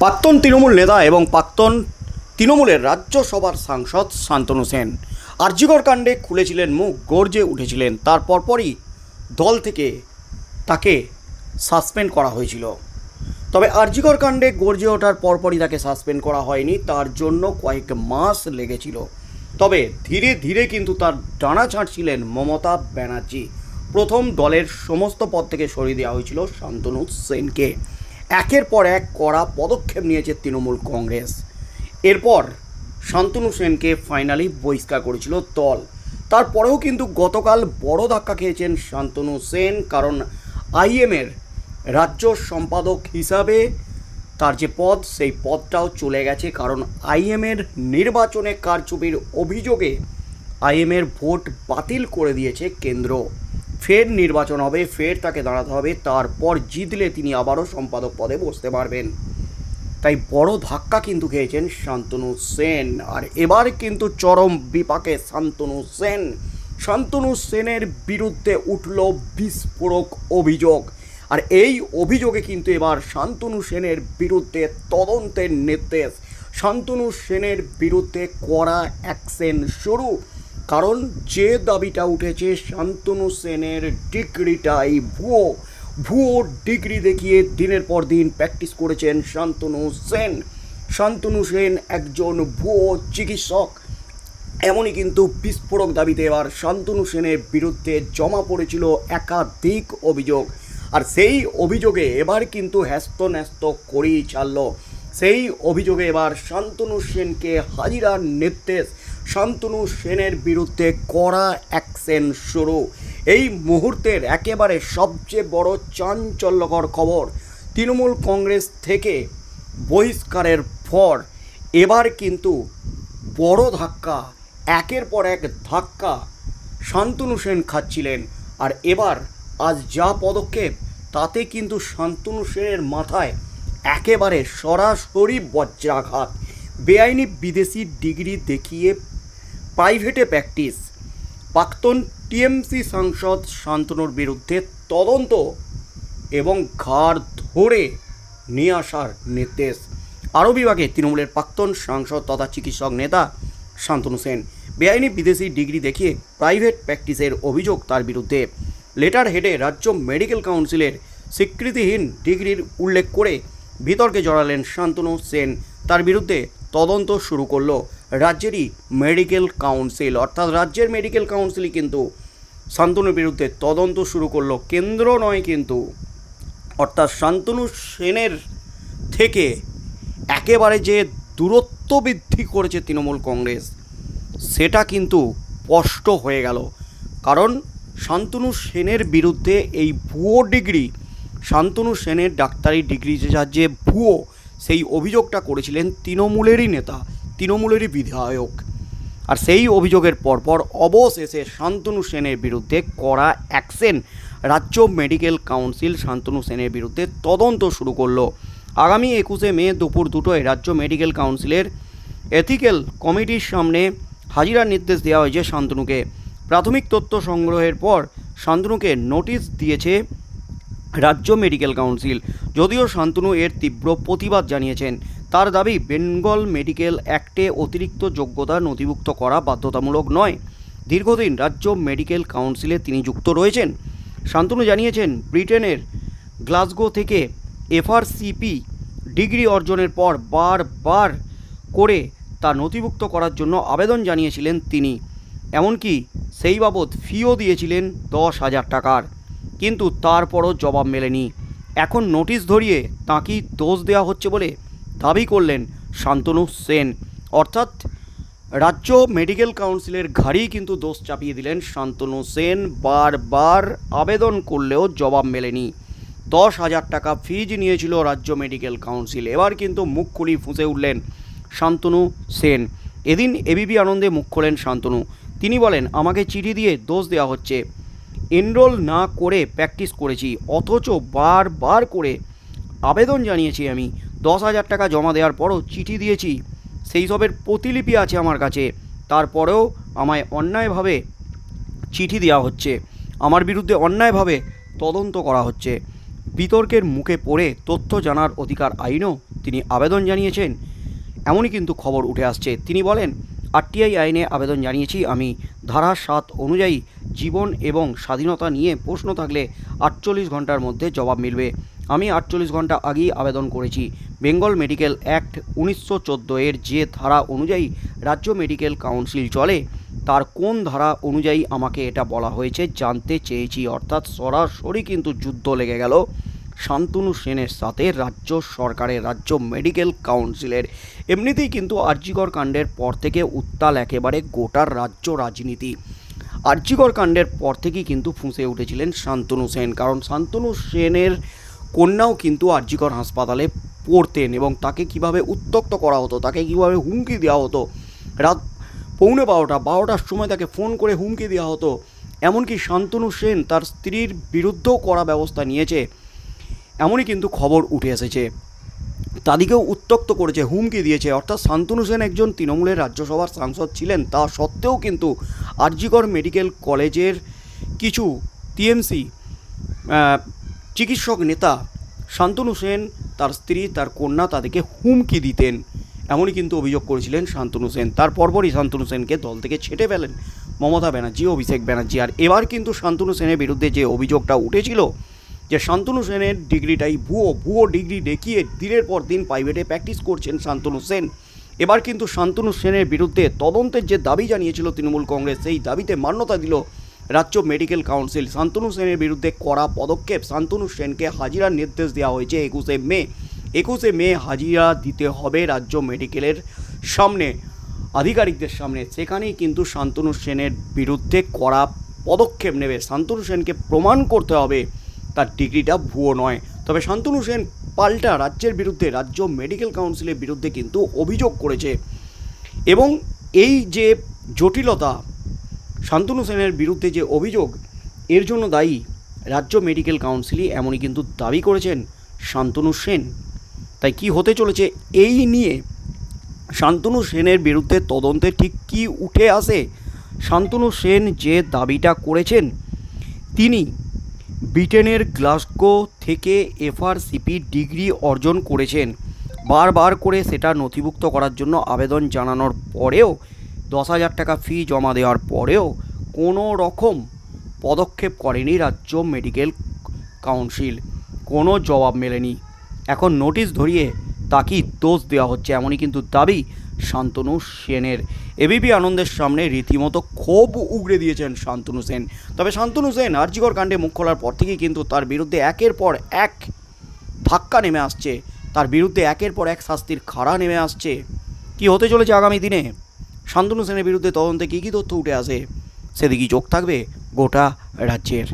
প্রাক্তন তৃণমূল নেতা এবং প্রাক্তন তৃণমূলের রাজ্যসভার সাংসদ শান্তনু সেন। আরজিকর কাণ্ডে খুলেছিলেন মুখ, গর্জে উঠেছিলেন। তার পরপরই দল থেকে তাকে সাসপেন্ড করা হয়েছিল। তবে আরজিকর কাণ্ডে গর্জে ওঠার পরপরই তাকে সাসপেন্ড করা হয়নি। তার জন্য কয়েক মাস লেগেছিল। তবে ধীরে ধীরে কিন্তু তার ডানা ছাঁটছিলেন মমতা ব্যানার্জি। প্রথম দলের সমস্ত পদ থেকে সরিয়ে দেওয়া হয়েছিল শান্তনু সেনকে। একের পর এক কড়া পদক্ষেপ নিয়েছে তৃণমূল কংগ্রেস। এরপর শান্তনু সেনকে ফাইনালি বহিষ্কার করেছিল দল। তারপরেও কিন্তু গতকাল বড় ধাক্কা খেয়েছেন শান্তনু সেন, কারণ আইএমের রাজ্য সম্পাদক হিসাবে তার যে পদ, সেই পদটাও চলে গেছে, কারণ আইএমের নির্বাচনে কারচুপির অভিযোগে আইএমের ভোট বাতিল করে দিয়েছে কেন্দ্র। ফের নির্বাচন হবে, ফের তাকে দাঁড়াতে হবে, তারপর জিতলে তিনি আবারও সম্পাদক পদে বসতে পারবেন। তাই বড় ধাক্কা কিন্তু খেয়েছেন শান্তনু সেন। আর এবার কিন্তু চরম বিপাকে শান্তনু সেন। শান্তনু সেনের বিরুদ্ধে উঠল বিস্ফোরক অভিযোগ। আর এই অভিযোগে কিন্তু এবার শান্তনু সেনের বিরুদ্ধে তদন্তের নির্দেশ। শান্তনু সেনের বিরুদ্ধে কড়া অ্যাকশন শুরু। কারণ যে দাবিটা উঠেছে শান্তনু সেনের ডিগ্রিটাই ভুয়ো ভুয়ো ডিগ্রি দেখিয়ে দিনের পর দিন প্র্যাকটিস করেছেন শান্তনু সেন। শান্তনু সেন একজন ভুয়ো চিকিৎসক। এমনই কিন্তু বিস্ফোরক দাবিতে এবার শান্তনু সেনের বিরুদ্ধে জমা পড়েছিল একাধিক অভিযোগ। আর সেই অভিযোগে এবার কিন্তু হ্যাস্ত ন্যস্ত করেই ছাড়ল। সেই অভিযোগে এবার শান্তনু সেনকে হাজিরার নির্দেশ শান্তনু সেনের বিরুদ্ধে কড়া অ্যাকশন শুরু। এই মুহূর্তের একেবারে সবচেয়ে বড় চাঞ্চল্যকর খবর তৃণমূল কংগ্রেস থেকে বহিষ্কারের পর। এবার কিন্তু বড় ধাক্কা, একের পর এক ধাক্কা শান্তনু সেন খাচ্ছিলেন। আর এবার আজ যা পদক্ষেপ, তাতে কিন্তু শান্তনু সেনের মাথায় একেবারে সরাসরি বজ্রাঘাত। বেআইনি বিদেশি ডিগ্রি দেখিয়ে প্রাইভেটে প্র্যাকটিস। প্রাক্তন টিএমসি সাংসদ শান্তনুর বিরুদ্ধে তদন্ত এবং ঘাড় ধরে নিয়ে আসার নির্দেশ। আরও বিভাগে তৃণমূলের প্রাক্তন সাংসদ তথা চিকিৎসক নেতা শান্তনু সেন। বেআইনি বিদেশি ডিগ্রি দেখিয়ে প্রাইভেট প্র্যাকটিসের অভিযোগ তার বিরুদ্ধে। লেটার হেডে রাজ্য মেডিকেল কাউন্সিলের স্বীকৃতিহীন ডিগ্রির উল্লেখ করে বিতর্কে জড়ালেন শান্তনু সেন। তার বিরুদ্ধে তদন্ত শুরু করল রাজ্যেরই মেডিকেল কাউন্সিল। অর্থাৎ রাজ্যের মেডিকেল কাউন্সিলই কিন্তু শান্তনুর বিরুদ্ধে তদন্ত শুরু করল, কেন্দ্র নয় কিন্তু। অর্থাৎ শান্তনু সেনের থেকে একেবারে যে দূরত্ব বৃদ্ধি করেছে তৃণমূল কংগ্রেস, সেটা কিন্তু স্পষ্ট হয়ে গেল। কারণ শান্তনু সেনের বিরুদ্ধে এই ভুয়ো ডিগ্রি, শান্তনু সেনের ডাক্তারি ডিগ্রি যে যার যে ভুয়ো সেই অভিযোগটা করেছিলেন তৃণমূলেরই নেতা, তৃণমূলেরই বিধায়ক। আর সেই অভিযোগের পরপর অবশেষে শান্তনু সেনের বিরুদ্ধে করা অ্যাকশন রাজ্য মেডিকেল কাউন্সিল শান্তনু সেনের বিরুদ্ধে তদন্ত শুরু করল। আগামী একুশে মে দুপুর দুটোয় রাজ্য মেডিকেল কাউন্সিলের এথিক্যাল কমিটির সামনে হাজিরার নির্দেশ দেওয়া হয়েছে শান্তনুকে। প্রাথমিক তথ্য সংগ্রহের পর শান্তনুকে নোটিশ দিয়েছে রাজ্য মেডিকেল কাউন্সিল। যদিও শান্তনু এর তীব্র প্রতিবাদ জানিয়েছেন, তার দাবি বেঙ্গল মেডিকেল অ্যাক্টে অতিরিক্ত যোগ্যতা নথিভুক্ত করা বাধ্যতামূলক নয়। দীর্ঘদিন রাজ্য মেডিকেল কাউন্সিলে তিনি যুক্ত রয়েছেন। শান্তনু জানিয়েছেন, ব্রিটেনের গ্লাসগো থেকে এফআরসিপি ডিগ্রি অর্জনের পর বারবার করে তা নথিভুক্ত করার জন্য আবেদন জানিয়েছিলেন তিনি। এমনকি সেই বাবদ ফিও দিয়েছিলেন দশ হাজার টাকার। কিন্তু তারপরও জবাব মেলেনি। এখন নোটিশ ধরিয়ে তাঁকেই দোষ দেওয়া হচ্ছে বলে দাবি করলেন শান্তনু সেন। অর্থাৎ রাজ্য মেডিকেল কাউন্সিলের ঘাড়েই কিন্তু দোষ চাপিয়ে দিলেন শান্তনু সেন। বারবার আবেদন করলেও জবাব মেলেনি। দশ হাজার টাকা ফিজ নিয়েছিল রাজ্য মেডিকেল কাউন্সিল। এবার কিন্তু মুখ খুলি ফুঁসে উঠলেন শান্তনু সেন। এদিন এবিপি আনন্দে মুখ খোলেন শান্তনু। তিনি বলেন, আমাকে চিঠি দিয়ে দোষ দেওয়া হচ্ছে। এনরোল না করে প্র্যাকটিস করেছি, অথচ বারবার করে আবেদন জানিয়েছি আমি। দশ হাজার টাকা জমা দেওয়ার পরও চিঠি দিয়েছি, সেই সবের প্রতিলিপি আছে আমার কাছে। তারপরেও আমায় অন্যায়ভাবে চিঠি দেওয়া হচ্ছে। আমার বিরুদ্ধে অন্যায়ভাবে তদন্ত করা হচ্ছে। বিতর্কের মুখে পড়ে তথ্য জানার অধিকার আইনও তিনি আবেদন জানিয়েছেন, এমনই কিন্তু খবর উঠে আসছে। তিনি বলেন আরটিআই আইনে আবেদন জানিয়েছি। আমি ধারা সাত অনুযায়ী জীবন এবং স্বাধীনতা নিয়ে প্রশ্ন থাকলে আটচল্লিশ ঘণ্টার মধ্যে জবাব মিলবে। আমি আটচল্লিশ ঘণ্টা আগেই আবেদন করেছি। বেঙ্গল মেডিকেল অ্যাক্ট উনিশশো চোদ্দ এর যে ধারা অনুযায়ী রাজ্য মেডিকেল কাউন্সিল চলে, তার কোন ধারা অনুযায়ী আমাকে এটা বলা হয়েছে জানতে চেয়েছি। অর্থাৎ সরাসরি কিন্তু যুদ্ধ লেগে গেল। শান্তনু সেনের সাথে রাজ্য সরকারের রাজ্য মেডিকেল কাউন্সিলের। এমনিতেই কিন্তু আরজিকর কাণ্ডের পর থেকে উত্তাল একেবারে গোটার রাজ্য রাজনীতি। আরজিকর কাণ্ডের পর থেকেই কিন্তু ফুঁসে উঠেছিলেন শান্তনু সেন, কারণ শান্তনু সেনের কন্যাও কিন্তু আরজিকর হাসপাতালে পড়তেন এবং তাকে কীভাবে উত্তক্ত করা হতো, তাকে কীভাবে হুমকি দেওয়া হতো, রাত পৌনে বারোটা, বারোটার সময় তাকে ফোন করে হুমকি দেওয়া হতো। এমনকি শান্তনু সেন তার স্ত্রীর বিরুদ্ধেও করা ব্যবস্থা নিয়েছে। এমনই কিন্তু খবর উঠে এসেছে। তাদেরকেও উত্তক্ত করেছে, হুমকি দিয়েছে। অর্থাৎ শান্তনু সেন একজন তৃণমূলের রাজ্যসভার সাংসদ ছিলেন। তা সত্ত্বেও কিন্তু আরজিকর মেডিকেল কলেজের কিছু টিএমসি চিকিৎসক নেতা শান্তনু সেন, তার স্ত্রী, তার কন্যা তাদেরকে হুমকি দিতেন। এমনই কিন্তু অভিযোগ করেছিলেন শান্তনু সেন। তার শান্তনু সেনকে দল থেকে ছেটে ফেলেন মমতা ব্যানার্জি, অভিষেক ব্যানার্জি। আর এবার কিন্তু শান্তনু সেনের বিরুদ্ধে যে অভিযোগটা উঠেছিল যে শান্তনু সেনের ডিগ্রিটাই ভুয়ো ভুয়ো ডিগ্রি দেখিয়ে দিনের পর দিন প্রাইভেটে প্র্যাকটিস করছেন শান্তনু সেন। এবার কিন্তু শান্তনু সেনের বিরুদ্ধে তদন্তের যে দাবি জানিয়েছিল তৃণমূল কংগ্রেস, সেই দাবিতে মান্যতা দিল রাজ্য মেডিকেল কাউন্সিল শান্তনু সেনের বিরুদ্ধে কড়া পদক্ষেপ শান্তনু সেনকে হাজিরার নির্দেশ দেওয়া হয়েছে একুশে মে। একুশে মে হাজিরা দিতে হবে রাজ্য মেডিকেলের সামনে, আধিকারিকদের সামনে। সেখানেই কিন্তু শান্তনু সেনের বিরুদ্ধে কড়া পদক্ষেপ নেবে। শান্তনু সেনকে প্রমাণ করতে হবে তার ডিগ্রিটা ভুয়ো নয়। তবে শান্তনু সেন পাল্টা রাজ্যের বিরুদ্ধে রাজ্য মেডিকেল কাউন্সিলের বিরুদ্ধে কিন্তু অভিযোগ করেছে। এবং এই যে জটিলতা, শান্তনু সেনের বিরুদ্ধে যে অভিযোগ, এর জন্য দায়ী রাজ্য মেডিকেল কাউন্সিলই এমনই কিন্তু দাবি করেছেন শান্তনু সেন। তাই কি হতে চলেছে এই নিয়ে শান্তনু সেনের বিরুদ্ধে তদন্তে ঠিক কি উঠে আসে? শান্তনু সেন যে দাবিটা করেছেন, তিনি ব্রিটেনের গ্লাসগো থেকে এফআরসিপি ডিগ্রি অর্জন করেছেন। বারবার করে সেটা নথিভুক্ত করার জন্য আবেদন জানানোর পরেও দশ হাজার টাকা ফি জমা দেওয়ার পরেও কোনো রকম পদক্ষেপ করেনি রাজ্য মেডিকেল কাউন্সিল। কোনো জবাব মেলেনি। এখন নোটিশ ধরিয়ে তাকেই দোষ দেওয়া হচ্ছে, এমনই কিন্তু দাবি শান্তনু সেনের। এবিপি আনন্দের সামনে রীতিমতো ক্ষোভ উগড়ে দিয়েছেন শান্তনু সেন। তবে শান্তনু সেন আর্জিকর কাণ্ডে মুখ খোলার পর থেকেই কিন্তু তার বিরুদ্ধে একের পর এক ধাক্কা নেমে আসছে। তার বিরুদ্ধে একের পর এক শাস্তির খাড়া নেমে আসছে। কি হতে চলেছে আগামী দিনে? শান্তনু সেনের বিরুদ্ধে তদন্তে কী কী তথ্য উঠে আসে? সেদিকেই চোখ থাকবে গোটা রাজ্যের।